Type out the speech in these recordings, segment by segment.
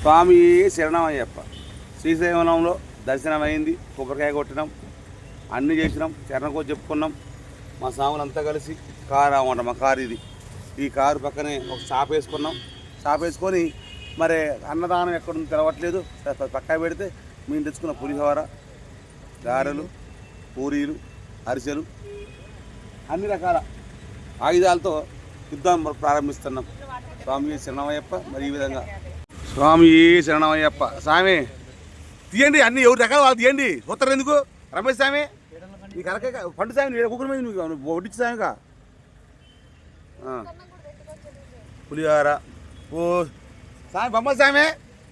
స్వామి శరణమయ్యప్ప. శ్రీశైలంలో దర్శనం అయింది కొబ్బరికాయ కొట్టినాం. అన్నీ చేసినాం. చరణకో చెప్పుకున్నాం. మా స్వాములంతా కలిసి కారు అన్నమాట మా కారు ఇది. ఈ కారు పక్కనే ఒక షాప్ వేసుకున్నాం. షాప్ వేసుకొని మరి అన్నదానం ఎక్కడుందో తెలవట్లేదు. పక్క పెడితే మేము తెచ్చుకున్న పులిహోర గారెలు పూరీలు అరిసెలు అన్ని రకాల ఆయుధాలతో యుద్ధం ప్రారంభిస్తున్నాం. స్వామి శరణమయ్యప్ప మరి ఈ విధంగా స్వామి శరణమయ్యప్ప. స్వామి తీయండి అన్ని ఎవరి రకాలు వాళ్ళు తీయండి. ఉత్తరం ఎందుకు? రమేష్ స్వామి నీకు అరకే పండు స్వామి నీడ కుక్కల మీద నువ్వు వడ్డించి స్వామిగా. పులిహోర ఓ స్వామి బొమ్మ స్వామి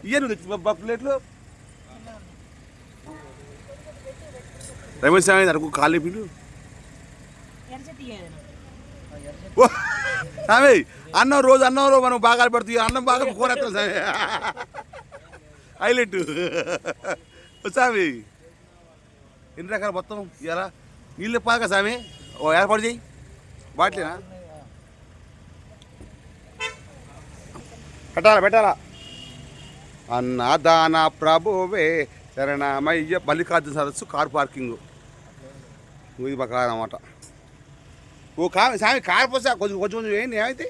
ఇయ్య నువ్వు ప్లేట్లు. రమేష్ స్వామి అరకు కాళ్ళు పిల్లు ఓ, స్వామి అన్నం రోజు అన్నంలో మనం బాగా పడుతుంది అన్నం బాగా కూరెత్తాం స్వామి హైలైట్. సామి స్వామి ఎన్ని రకాల మొత్తం ఇలా నీళ్ళు పాక స్వామి ఓ ఏర్పాటు చేయి. బాట్లేనా పెట్టాలా పెట్టాలా? అన్నదాన ప్రభువే శరణమయ్య మల్లికార్జున సరస్సు కార్ పార్కింగ్. ఇది బాగా అన్నమాట. ఓ కా సామి కారు పోసా? కొంచెం కొంచెం కొంచెం ఏంటి ఏమైతే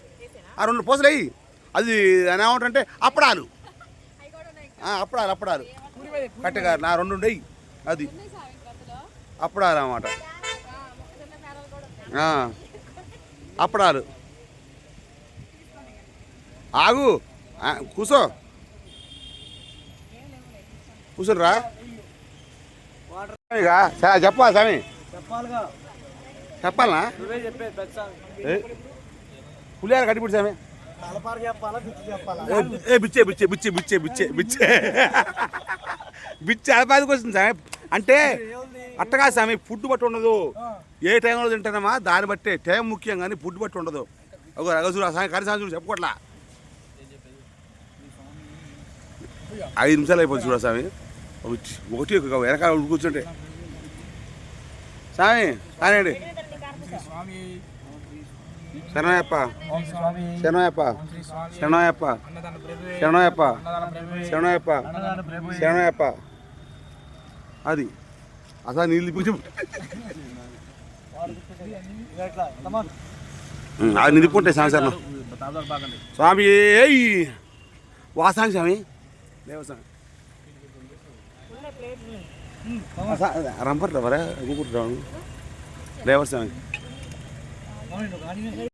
ఆ రెండు పోసలు అయ్యి. అది దాని ఏమంటారంటే అప్పడాలు. అప్పడాలు అప్పడాలు. కట్టగా నా రెండు ఉండయి. అది. అప్పడాలు అన్నమాట. అప్పడాలు. ఆగు. కూసో. కూర్చోరా ఇక సరే చెప్పా స్వామి? చెప్పాలనా నువ్వే చెప్పేది పెద్ద ఏ, పులిహార కట్టిపిడి చెప్పాలా బిచ్చు ఏ బిచ్చే బిచ్చే బిచ్చే బిచ్చే బిచ్చే బిచ్చే. బిచ్చే అలపాదికి వస్తుంది సామి అంటే అట్టగా స్వామి ఫుడ్ బట్టి ఉండదు. ఏ టైంలో తింటానమ్మా దాన్ని బట్టే టైం ముఖ్యం కానీ ఫుడ్ బట్టి ఉండదు. ఒక రగజుడు సాయం కరి సాయం చెప్పుకోట్లా ఐదు నిమిషాలు అయిపోతుంది చూడ స్వామి. ఒకటి ఒకటి ఒక వెనకాల కూర్చుంటే. స్వామి స్వామి శరణయ్యప్ప. స్వామి. శరణయ్యప్ప. శ్రీ స్వామి. శరణయ్యప్ప. శరణయ్యప్ప. శరణయ్యప్ప. శరణయ్యప్ప. అది. అసలు నీళ్ళు తమాన్ అది నిలుపుకుంటాయి దాదాపు బాగండి స్వామి వాసాంగి స్వామి. లేవ స్వామి రంపట్ల వరా గుంపుట్రావు లేవర్ స్వామి. アニメね。